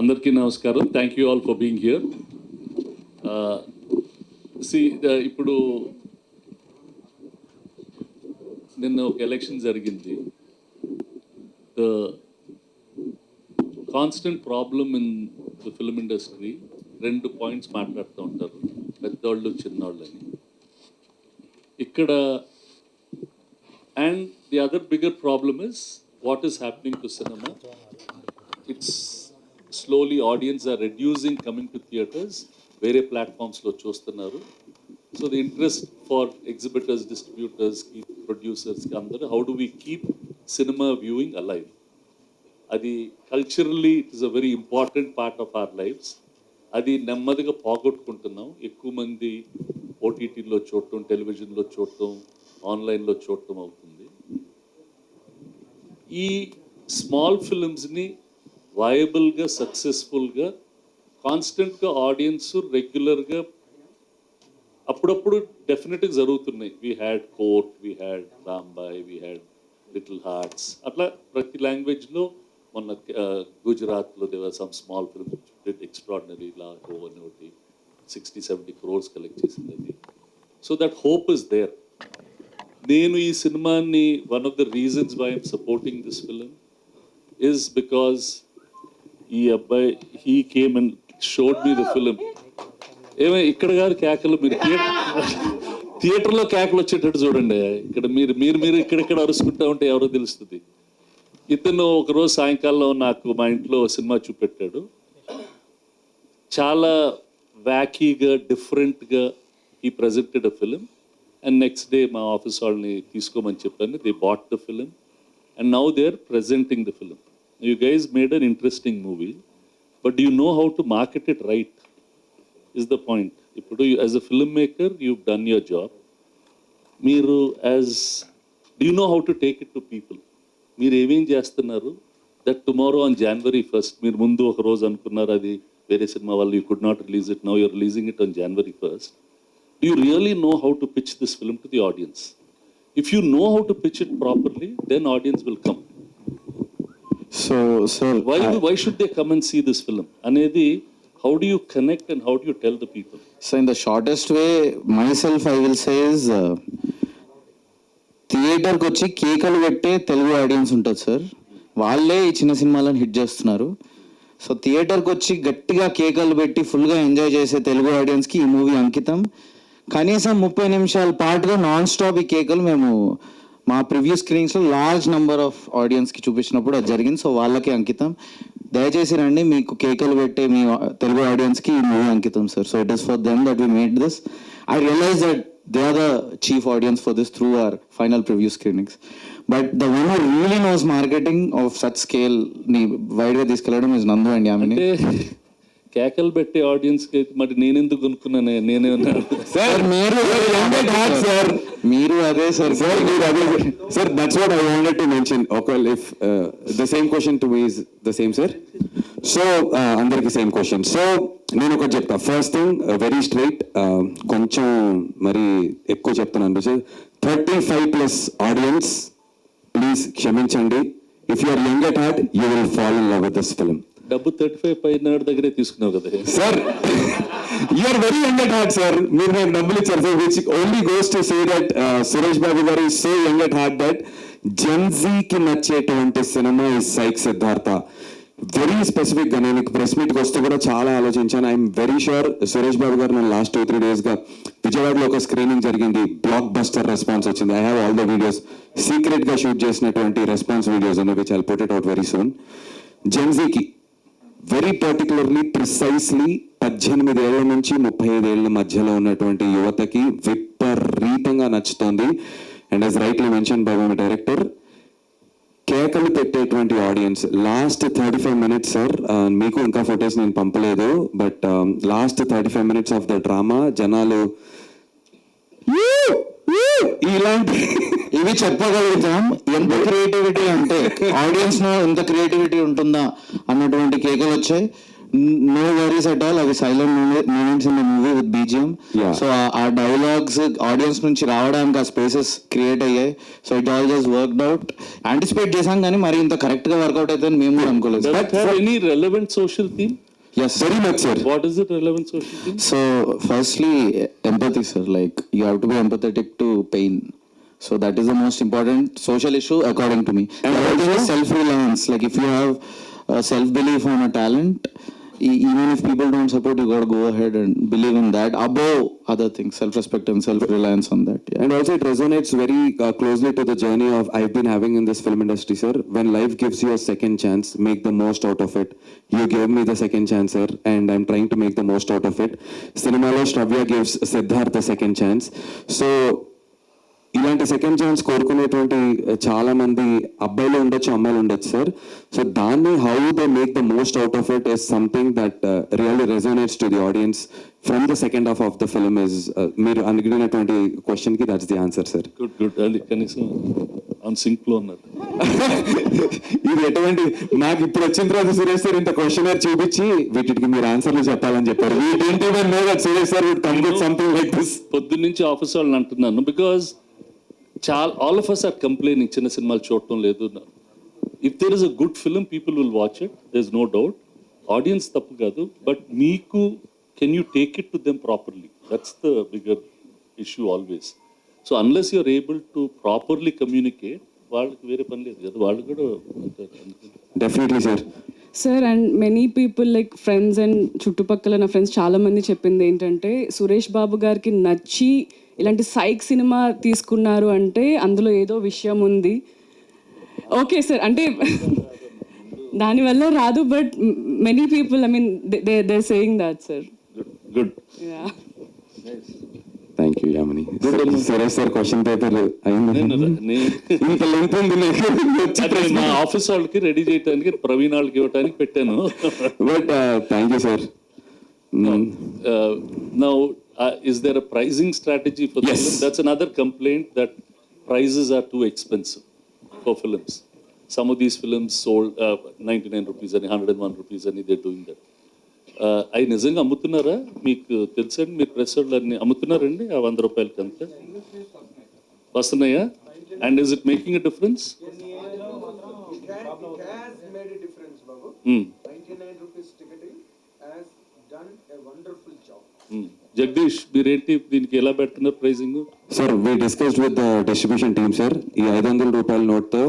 అందరికీ నమస్కారం. Thank you all for being here see ఇప్పుడు నిన్న ఒక ఎలక్షన్ జరిగింది. The constant problem in the film industry రెండు పాయింట్స్ మాట్లాడుతూ ఉంటారు. పెద్దవాళ్ళు చిన్నోళ్ళు అని ఇక్కడ and the other bigger problem is what is happening to cinema it's slowly audience are reducing coming to theatres వేరే ప్లాట్ఫామ్స్లో చూస్తున్నారు. So the interest for exhibitors డిస్ట్రిబ్యూటర్స్కి ప్రొడ్యూసర్స్కి అందరూ how do we keep cinema viewing alive అది culturally it is a very important part of our lives అది నెమ్మదిగా పోగొట్టుకుంటున్నాం. ఎక్కువ మంది ఓటీటీలో చూడటం టెలివిజన్లో చూడటం ఆన్లైన్లో చూడటం అవుతుంది. ఈ స్మాల్ ఫిల్మ్స్ని వయబుల్గా సక్సెస్ఫుల్గా కాన్స్టెంట్గా ఆడియన్స్ రెగ్యులర్గా అప్పుడప్పుడు డెఫినెట్గా జరుగుతున్నాయి. We had Court we had Rambai we had Little Hearts అట్లా ప్రతి లాంగ్వేజ్లో మొన్న గుజరాత్లో దేవర్ సమ్ స్మాల్ ఫిల్మ్ ఎక్స్ట్రాడినరీ లా హో అని ఒకటి సిక్స్టీ సెవెంటీ క్రోర్స్ కలెక్ట్ చేసింది అది so that hope is there నేను ఈ సినిమాని one of the reasons why I'm supporting this film is because ఈ అబ్బాయి he came and showed me the film ఏమో ఇక్కడ గారు కేకలు మీరు థియేటర్లో కేకలు వచ్చేటట్టు చూడండి ఇక్కడ మీరు మీరు మీరు ఇక్కడిక్కడ అరుచుకుంటా ఉంటే ఎవరో తెలుస్తుంది. ఇతను ఒకరోజు సాయంకాలం నాకు మా ఇంట్లో సినిమా చూపెట్టాడు. చాలా వ్యాకీగా డిఫరెంట్గా ఈ presented a film and next day మా ఆఫీస్ వాళ్ళని తీసుకోమని చెప్పాను. They bought the film and now they are presenting the film you guys made an interesting movie but you know how to market it right is the point ఇప్పుడు as a film maker you done your job మీరు as do know how to take it to people మీరు ఏమేం చేస్తున్నారు that tomorrow on January first మీరు ముందు ఒక రోజు అనుకున్నారు అది వేరే సినిమా వాళ్ళు you could not release it now you're releasing it on January first you really know how to pitch this film to the audience if you know how to pitch it properly then audience will come so sir why why should they come and see this film అనేది how do you connect and how do you tell the people so in the shortest way myself I will says థియేటర్కి వచ్చి కేకలు పెట్టే Telugu audience ఉంటుంది sir వాళ్ళే ఈ చిన్న సినిమాలను హిట్ చేస్తున్నారు. సో థియేటర్కి వచ్చి గట్టిగా కేకలు పెట్టి ఫుల్గా ఎంజాయ్ చేసే తెలుగు ఆడియన్స్కి ఈ మూవీ అంకితం. కనీసం ముప్పై నిమిషాల పాటుగా నాన్ స్టాప్ ఈ కేకలు మేము మా ప్రివ్యూ స్క్రీన్స్లో లార్జ్ నెంబర్ ఆఫ్ ఆడియన్స్కి చూపించినప్పుడు అది జరిగింది. సో వాళ్ళకి అంకితం. దయచేసి రండి మీకు కేకలు పెట్టే మీ తెలుగు ఆడియన్స్కి ఈ మూవీ అంకితం sir so it is for them that we made this I realise that they are the chief audience for this through our final preview screenings but the one who really knows marketing of such స్కేల్ని వైడ్గా తీసుకెళ్ళడం is నందు and Yamini కేకలు పెట్టే ఆడియన్స్కి అయితే మరి నేనెందుకు కొనుక్కున్నానే? నేనే ఉన్నాను. సార్ మీరు సార్ మీరు అదే సార్ Sir, మీరు అదే sir that's what I wanted to mention ఒకవేళ if the same question to is the same sir so అందరికి సేమ్ క్వశ్చన్ సో నేను ఒకటి చెప్తా. ఫస్ట్ థింగ్ వెరీ స్ట్రైట్ కొంచెం మరి ఎక్కువ చెప్తున్నాను. Sir thirty five plus audience please క్షమించండి. If you are young at heart you will fall in love with this film డబ్బు థర్టీ ఫైవ్ పైన దగ్గరే తీసుకున్నావు కదా. Sir you're very young at heart sir మీరు నేను డబ్బులు ఇచ్చారు sir which only goes to say that Suresh Babu garu is so young at heart that జెన్జీకి నచ్చేటువంటి సినిమా ఈ సైక్ సిద్ధార్థ వెరీ స్పెసిఫిక్గా నేను ప్రెస్ మీట్ వస్తే కూడా చాలా ఆలోచించాను. I'm very sure Suresh Babu garu నేను లాస్ట్ టూ త్రీ డేస్గా విజయవాడలో ఒక స్క్రీనింగ్ జరిగింది. బ్లాక్ బస్టర్ రెస్పాన్స్ వచ్చింది. I have all the videos సీక్రెట్గా షూట్ చేసినటువంటి రెస్పాన్స్ వీడియోస్ ఉన్నాయి which I put it out very soon జెన్జీకి very particularly precisely పద్దెనిమిది ఏళ్ళ నుంచి ముప్పై ఐదు ఏళ్ళ మధ్యలో ఉన్నటువంటి యువతకి విపరీతంగా నచ్చుతోంది. And as rightly mention by my director కేకలు పెట్టేటువంటి audience last thirty five minutes sir మీకు ఇంకా ఫొటోస్ నేను పంపలేదు. But last thirty five minutes of the drama జనాలు ఇలాంటి ఇవి చెప్పగలుగుతాం. ఎంత క్రియేటివిటీ అంటే ఆడియన్స్లో ఎంత క్రియేటివిటీ ఉంటుందా అన్నటువంటి కేకలు వచ్చాయి. నో వరీస్ అట్ ఆల్ అవి silent moments in the movie with BGM. So ఆ డైలాగ్స్ ఆడియన్స్ నుంచి రావడానికి ఆ స్పేసెస్ క్రియేట్ అయ్యాయి. So it all just worked out anticipate చేసాం కానీ మరి ఇంత కరెక్ట్గా వర్కౌట్ అవుతుందని మేము కూడా అనుకోలేదు. Relevant social theme? Yes very much sir. Like, you have to be empathetic to pain. So, that is the most important social issue, according to me. And other thing is self reliance. Like, if you have uh, self belief on a talent, e- even if people don't support, you got to go ahead and believe in that above other things, self respect and self reliance on that. Yeah. And also, it resonates very uh, closely to the journey of I've been having in this film industry, sir. When life gives you a second chance, make the most out of it. You gave me the second chance, sir, and I'm trying to make the most out of it. Cinemalo Shravya gives Siddharth the second chance. So, ఇలాంటి second chance కోరుకునేటువంటి చాలా మంది అబ్బాయిలు ఉండొచ్చు అమ్మాయిలు ఉండొచ్చు sir so దాన్ని how they make the most out of it is something that really resonates to the audience from the second half of the film is మీరు అడిగినటువంటి క్వశ్చన్కి that's the answer sir good good కనీసం on సింక్లో ఉన్నారు ఇది ఎటువంటి నాకు ఇప్పుడు వచ్చిన తర్వాత సురేష్ సార్ ఇంత క్వశ్చన్ చూపించి వీటికి మీరు ఆన్సర్లు చెప్పాలని చెప్పారు. No that Suresh sir would come with something like this పొద్దున్న నుంచి ఆఫీస్ వాళ్ళని అంటున్నాను బికాజ్ చాలా all of us are complaining చిన్న సినిమాలు చూడటం లేదు if there is a good film people will watch it there is no doubt audience తప్పు కాదు బట్ మీకు can you take it to them properly that's the bigger issue always so unless you're able to properly communicate వాళ్ళకి వేరే పని లేదు కదా వాళ్ళు కూడా definitely sir sir and many people like friends and చుట్టుపక్కల నా ఫ్రెండ్స్ చాలా మంది చెప్పింది ఏంటంటే సురేష్ బాబు గారికి నచ్చి ఇలాంటి సైక్ సినిమా తీసుకున్నారు అంటే అందులో ఏదో విషయం ఉంది. ఓకే సార్ అంటే దానివల్ల రాదు but many people I mean they they saying that sir good yeah thank you Yamini Suresh sir question paper నేను నేను ఇంత లెంత్ ఉంది మా ఆఫీస్ వాళ్ళకి రెడీ చేయడానికి ప్రవీణ్ వాళ్ళకి ఇవ్వడానికి పెట్టాను but thank you sir uh, now uh, is there a pricing strategy for the Yes. film? That's another complaint that prices are too expensive for films. Some of these films sold uh, 99 rupees and 101 rupees and అవి నిజంగా అమ్ముతున్నారా? మీకు తెలుసండి మీరు press వాళ్ళు అన్ని అమ్ముతున్నారండి? ఆ వంద రూపాయలకి అంతే వస్తున్నాయా? And is it making a difference It has made a difference, Babu. 99 rupees ticketing has done a wonderful job. Jagadish మీరేంటి దీనికి ఎలా పెడుతున్నారు pricing? Sir we discussed with the distribution team sir ఈ ఐదు వందల రూపాయల నోట్తో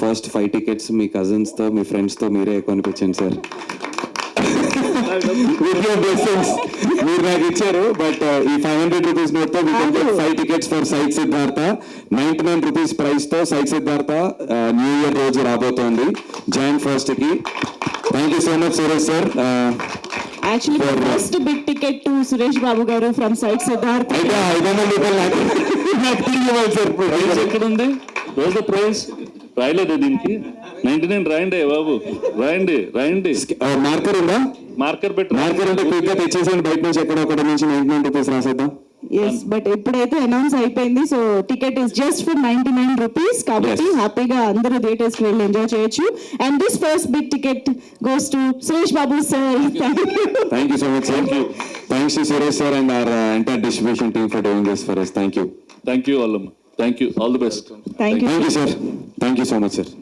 ఫస్ట్ ఫైవ్ టికెట్స్ మీ కజిన్స్తో మీ ఫ్రెండ్స్తో మీరే కొనిపించండి సార్ విత్ యువర్ బ్లెస్సింగ్స్ మీరు నాకు ఇచ్చారు బట్ ఈ five hundred rupees నోట్తో five tickets for Psych Siddhartha ninety nine rupees ప్రైస్తో సైట్ సిద్ధార్థ న్యూ ఇయర్ రోజు రాబోతోంది. జాన్ ఫస్ట్కి. Thank you so much Suresh sir Actually, the first big ticket to Suresh Babu Garu from site Siddharth. అయితే ఐదు వందల రూపాయలు నాకు నాకు తిరిగి ఇవ్వాలి సార్ ప్రైస్ ఎక్కడ ఉంది? రోజు ద ప్రైస్ రాయలేదు దీనికి? నైన్టీ నైన్ రాయండి బాబు. రాయండి రాయండి. మార్కర్ ఉందా? మార్కర్ పెట్టి. మార్కర్ ఉంటే క్విక్గా తెచ్చేసాను బయట నుంచి ఎక్కడ ఒకటి నుంచి నైన్టీ నైన్ రూపీస్ రాసేద్దాం. Yes, but ఇప్పుడైతే అనౌన్స్ అయిపోయింది so ticket is just for ninety nine rupees కాబట్టి Yes. హ్యాపీగా అందరూ థియేటర్స్కి వెళ్ళి ఎంజాయ్ చేయొచ్చు. And this first big ticket goes to Suresh Babu sir thank you so much thank you thanks to Suresh sir and our entire distribution team for doing this for us thank you thank you all thank you all the best thank you sir thank you so much sir